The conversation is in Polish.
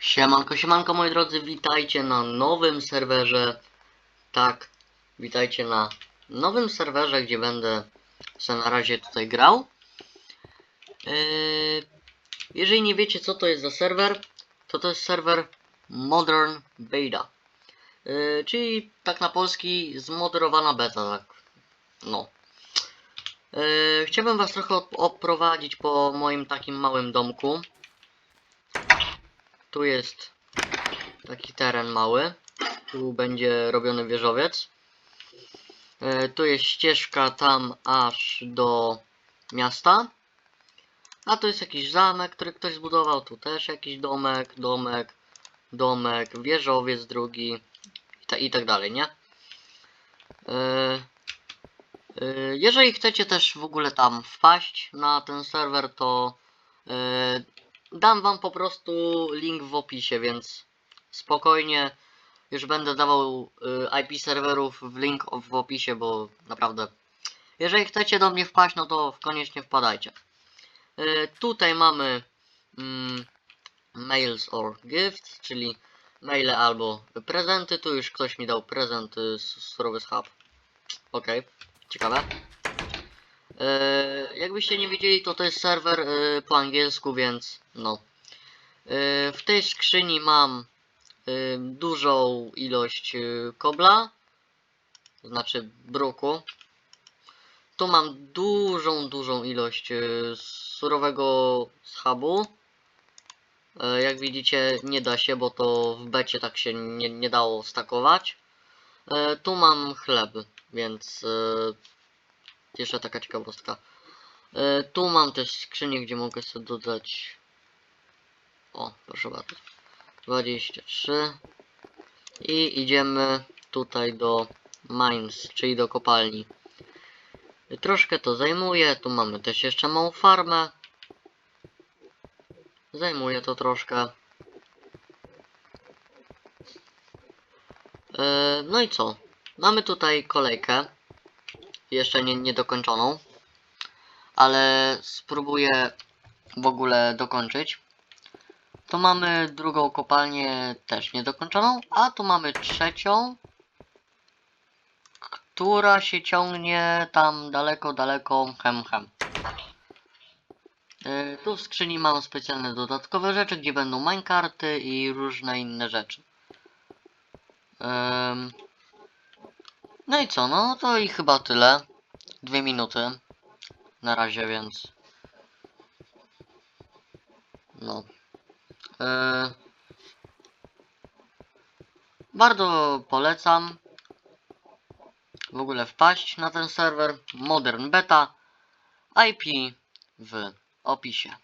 Siemanko, siemanko moi drodzy, witajcie na nowym serwerze. Tak, witajcie na nowym serwerze, gdzie będę sobie na razie tutaj grał. Yy, jeżeli nie wiecie co to jest za serwer, to to jest serwer Modern Beta. Yy, czyli tak na polski zmoderowana beta, tak. No. Yy, chciałbym was trochę op- oprowadzić po moim takim małym domku. Tu jest taki teren mały. Tu będzie robiony wieżowiec. E, tu jest ścieżka tam aż do miasta. A tu jest jakiś zamek, który ktoś zbudował. Tu też jakiś domek, domek, domek, wieżowiec drugi i, ta, i tak dalej, nie? E, e, jeżeli chcecie też w ogóle tam wpaść na ten serwer, to dam wam po prostu link w opisie, więc spokojnie już będę dawał y, IP serwerów w link w opisie, bo naprawdę jeżeli chcecie do mnie wpaść, no to koniecznie wpadajcie. Y, tutaj mamy mm, mails or gifts, czyli maile albo prezenty. Tu już ktoś mi dał prezent y, z Surowy Hub. Okej, ciekawe. E, jakbyście nie wiedzieli, to to jest serwer e, po angielsku, więc no. E, w tej skrzyni mam dużą ilość kobla, to znaczy bruku. Tu mam dużą, dużą ilość surowego schabu. Jak widzicie, nie da się, bo to w becie tak się nie, nie dało stakować. Tu mam chleb, więc jeszcze taka ciekawostka. E, tu mam też skrzynię, gdzie mogę sobie dodać. O, proszę bardzo. 23. I idziemy tutaj do mines, czyli do kopalni. E, Troszkę to zajmuje. Tu mamy też jeszcze małą farmę. Zajmuje to troszkę. E, no i co? Mamy tutaj kolejkę jeszcze nie, niedokończoną, ale spróbuję w ogóle dokończyć. Tu mamy drugą kopalnię też niedokończoną, a tu mamy trzecią, która się ciągnie tam daleko, daleko, hem, hem. Yy, tu w skrzyni mam specjalne dodatkowe rzeczy, gdzie będą minekarty i różne inne rzeczy. Ym, no i co, no to i chyba tyle. Dwie minuty. Na razie, więc. No. Yy, bardzo polecam w ogóle wpaść na ten serwer Modern Beta. IP w opisie.